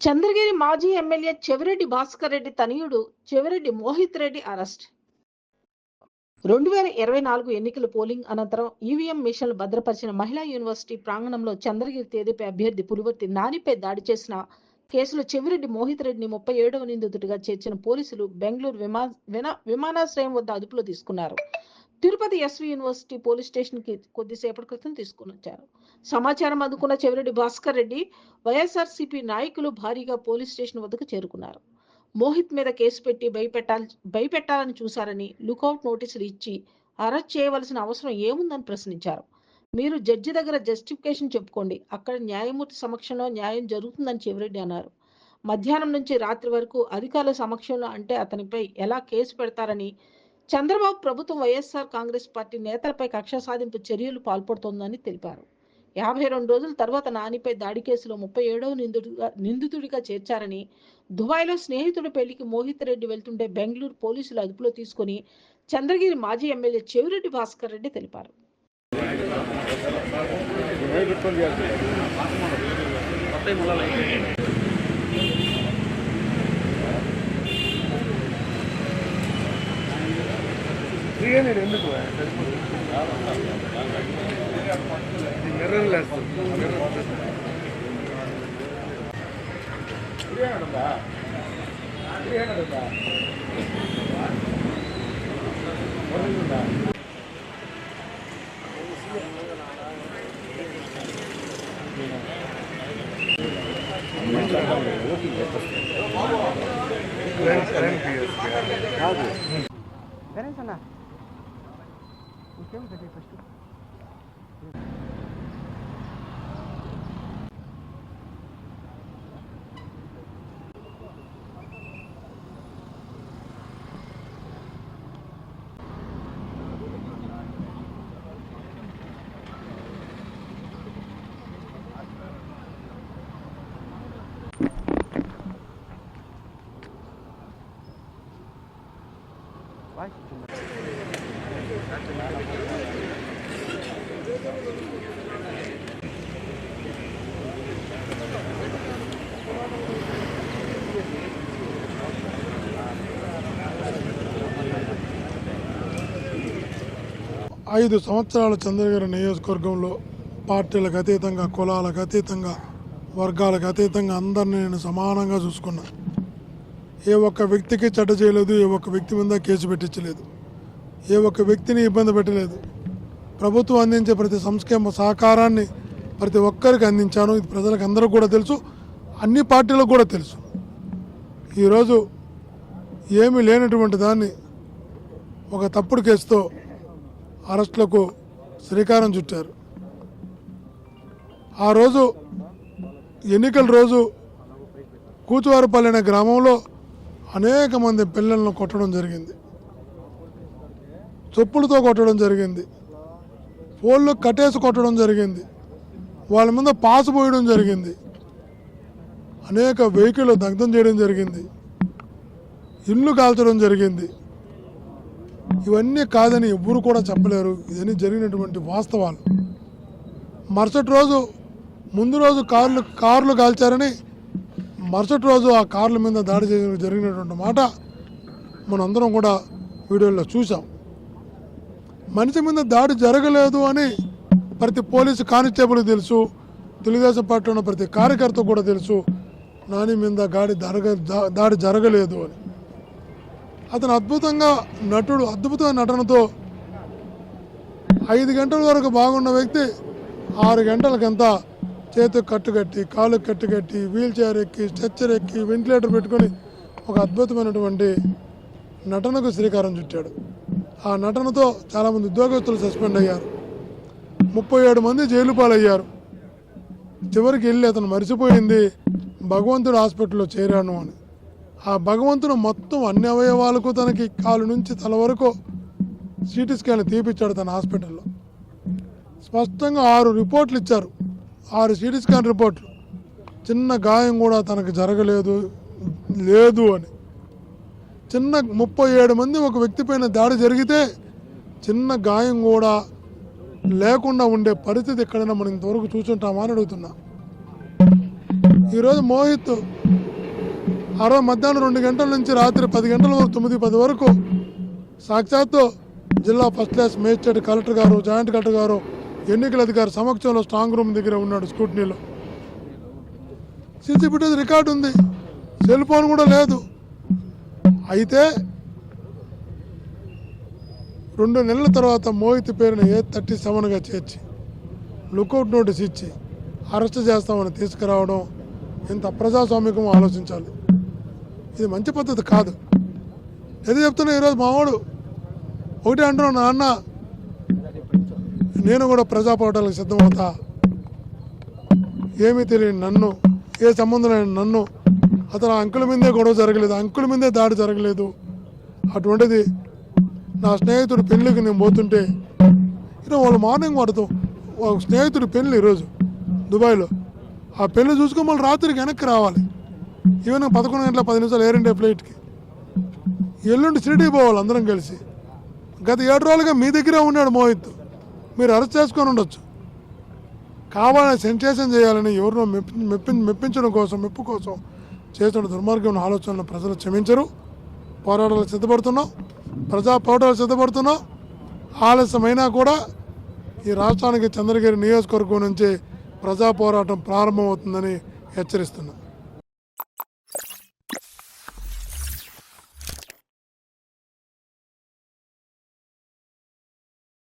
చంద్రగిరి మాజీ ఎమ్మెల్యే చెవిరెడ్డి భాస్కర్ రెడ్డి తనయుడు చెవిరెడ్డి మోహిత్ రెడ్డి అరెస్ట్. రెండు వేల ఇరవై నాలుగు ఎన్నికల పోలింగ్ అనంతరం ఈవీఎం మిషన్లు భద్రపరిచిన మహిళా యూనివర్సిటీ ప్రాంగణంలో చంద్రగిరి తేదీపై అభ్యర్థి పులివర్తి నానిపై దాడి చేసిన కేసులో చెవిరెడ్డి మోహిత్ రెడ్డిని ముప్పై ఏడవ నిందితుడిగా చేర్చిన పోలీసులు బెంగళూరు విమా విమానాశ్రయం వద్ద అదుపులో తీసుకున్నారు. తిరుపతి ఎస్వి యూనివర్సిటీ పోలీస్ స్టేషన్కి కొద్దిసేపటి క్రితం తీసుకుని వచ్చారు. సమాచారం అందుకున్న చెవిరెడ్డి భాస్కర్ రెడ్డి వైఎస్ఆర్సీపీ నాయకులు భారీగా పోలీస్ స్టేషన్ వద్దకు చేరుకున్నారు. మోహిత్ మీద కేసు పెట్టి భయపెట్టాలి భయపెట్టాలని చూశారని లుకౌట్ నోటీసులు ఇచ్చి అరెస్ట్ చేయవలసిన అవసరం ఏముందని ప్రశ్నించారు. మీరు జడ్జి దగ్గర జస్టిఫికేషన్ చెప్పుకోండి అక్కడ న్యాయమూర్తి సమక్షంలో న్యాయం జరుగుతుందని చెవిరెడ్డి అన్నారు. మధ్యాహ్నం నుంచి రాత్రి వరకు అధికారుల సమక్షంలో అంటే అతనిపై ఎలా కేసు పెడతారని చంద్రబాబు ప్రభుత్వం వైఎస్ఆర్ కాంగ్రెస్ పార్టీ నేతలపై కక్ష సాధింపు చర్యలు పాల్పడుతోందని తెలిపారు. యాభై రెండు రోజుల తర్వాత నానిపై దాడి కేసులో ముప్పై ఏడవ నిందితుడిగా నిందితుడిగా చేర్చారని దుబాయ్లో స్నేహితుడి పెళ్ళికి మోహిత్ రెడ్డి వెళ్తుంటే బెంగళూరు పోలీసులు అదుపులో తీసుకుని చంద్రగిరి మాజీ ఎమ్మెల్యే చెవిరెడ్డి భాస్కర్ రెడ్డి తెలిపారు. ఫ్రీగా నేను ఎందుకు ఇది మిర్రర్ లేస్తుంది గణేష్ అన్న ఇంకేం పెట్టే ఫస్ట్ వాయిస్ ఐదు సంవత్సరాల చంద్రగిరి నియోజకవర్గంలో పార్టీలకు అతీతంగా కులాలకు అతీతంగా వర్గాలకు అతీతంగా అందరినీ నేను సమానంగా చూసుకున్నా. ఏ ఒక్క వ్యక్తికి చెడ్డ చేయలేదు ఏ ఒక్క వ్యక్తి మీద కేసు పెట్టించలేదు. ఏ ఒక్క వ్యక్తిని ఇబ్బంది పెట్టలేదు. ప్రభుత్వం అందించే ప్రతి సంక్షేమ సహకారాన్ని ప్రతి ఒక్కరికి అందించాను. ఇది ప్రజలకు అందరూ కూడా తెలుసు. అన్ని పార్టీలకు కూడా తెలుసు. ఈరోజు ఏమీ లేనటువంటి దాన్ని ఒక తప్పుడు కేసుతో అరెస్టులకు శ్రీకారం చుట్టారు. ఆ రోజు ఎన్నికల రోజు కూచువారిపల్లి అనే గ్రామంలో అనేక మంది పిల్లలను కొట్టడం జరిగింది. చెప్పులతో కొట్టడం జరిగింది. ఫోన్లు కట్టేసి కొట్టడం జరిగింది. వాళ్ళ మీద పాసు పోయడం జరిగింది. అనేక వెహికల్ దగ్ధం చేయడం జరిగింది. ఇల్లు కాల్చడం జరిగింది. ఇవన్నీ కాదని ఎవ్వరు కూడా చెప్పలేరు. ఇవన్నీ జరిగినటువంటి వాస్తవాలు. మరుసటి రోజు ముందు రోజు కార్లు కార్లు కాల్చారని మరుసటి రోజు ఆ కార్ల మీద దాడి చేయడం జరిగినటువంటి మాట మనందరం కూడా వీడియోలో చూసాం మనిషి మీద దాడి జరగలేదు అని ప్రతి పోలీసు కానిస్టేబుల్ తెలుసు తెలుగుదేశం పార్టీ ఉన్న ప్రతి కార్యకర్త కూడా తెలుసు నాని మీద గాడి జరగ దాడి జరగలేదు అని. అతను అద్భుతంగా నటుడు అద్భుతమైన నటనతో ఐదు గంటల వరకు బాగున్న వ్యక్తి ఆరు గంటలకింత చేతికి కట్టుకట్టి కాలుకి కట్టుకట్టి వీల్ చైర్ ఎక్కి స్ట్రెచ్చర్ ఎక్కి వెంటిలేటర్ పెట్టుకొని ఒక అద్భుతమైనటువంటి నటనకు శ్రీకారం చుట్టాడు. ఆ నటనతో చాలామంది ఉద్యోగస్తులు సస్పెండ్ అయ్యారు. ముప్పై ఏడు మంది జైలు పాలయ్యారు. చివరికి వెళ్ళి అతను మరిచిపోయింది. భగవంతుడు హాస్పిటల్లో చేరాను అని. ఆ భగవంతుడు మొత్తం అన్ని అవయవాలకు తనకి కాలు నుంచి తల వరకు సిటీ స్కాన్ తీపిచ్చాడు తన హాస్పిటల్లో. స్పష్టంగా ఆరు రిపోర్ట్లు ఇచ్చారు. ఆరు సిటీ స్కాన్ రిపోర్ట్లు. చిన్న గాయం కూడా తనకు జరగలేదు లేదు అని. చిన్న ముప్పై ఏడు మంది ఒక వ్యక్తి పైన దాడి జరిగితే చిన్న గాయం కూడా లేకుండా ఉండే పరిస్థితి ఎక్కడైనా మనం ఇంతవరకు చూసుంటామా అని అడుగుతున్నా. ఈరోజు మోహిత్ అరవై మధ్యాహ్నం రెండు గంటల నుంచి రాత్రి పది గంటల వరకు తొమ్మిది పది వరకు సాక్షాత్తు జిల్లా ఫస్ట్ క్లాస్ మేజిస్ట్రేట్ కలెక్టర్ గారు జాయింట్ కలెక్టర్ గారు ఎన్నికల అధికారి సమక్షంలో స్ట్రాంగ్ రూమ్ దగ్గర ఉన్నాడు స్కూటనీలో సీసీ ఫుటేజ్ రికార్డు ఉంది. సెల్ ఫోన్ కూడా లేదు. అయితే రెండు నెలల తర్వాత మోహిత్ పేరుని ఏ థర్టీ సెవెన్గా చేర్చి లుకౌట్ నోటీస్ ఇచ్చి అరెస్ట్ చేస్తామని తీసుకురావడం ఇంత ప్రజాస్వామికం ఆలోచించాలి. ఇది మంచి పద్ధతి కాదు. ఏది చెప్తున్నా ఈరోజు మావాడు ఒకటి అంటున్నావు నాన్న నేను కూడా ప్రజా పోరాటాలకు సిద్ధమవుతా. ఏమీ తెలియని నన్ను ఏ సంబంధం లేని నన్ను అతను అంకుల మీదే గొడవ జరగలేదు అంకుల మీదే దాడి జరగలేదు. అటువంటిది నా స్నేహితుడు పెళ్ళికి నేను పోతుంటే ఈరోజు వాళ్ళు మార్నింగ్ వాడుతూ ఒక స్నేహితుడి పెళ్ళి ఈరోజు దుబాయ్లో. ఆ పెళ్ళి చూసుకుని మళ్ళీ రాత్రికి వెనక్కి రావాలి. ఈవెన్ పదకొండు గంటల పది నిమిషాలు ఎయిర్ ఇండియా ఫ్లైట్కి ఎల్లుండి షిరిడీ పోవాలి అందరం కలిసి. గత ఏడు రోజులుగా మీ దగ్గరే ఉన్నాడు మోహిత్. మీరు అరెస్ట్ చేసుకొని ఉండొచ్చు. కావాలని సెన్సేషన్ చేయాలని ఎవరినో మెప్పి మెప్పి మెప్పించడం కోసం మెప్పు కోసం చేస్తున్న దుర్మార్గమైన ఆలోచనలు ప్రజలు క్షమించరు. పోరాటాలు సిద్ధపడుతున్నాం. ప్రజా పోరాటాలు సిద్ధపడుతున్నాం. ఆలస్యమైనా కూడా ఈ రాష్ట్రానికి చంద్రగిరి నియోజకవర్గం నుంచి ప్రజా పోరాటం ప్రారంభమవుతుందని హెచ్చరిస్తున్నాం.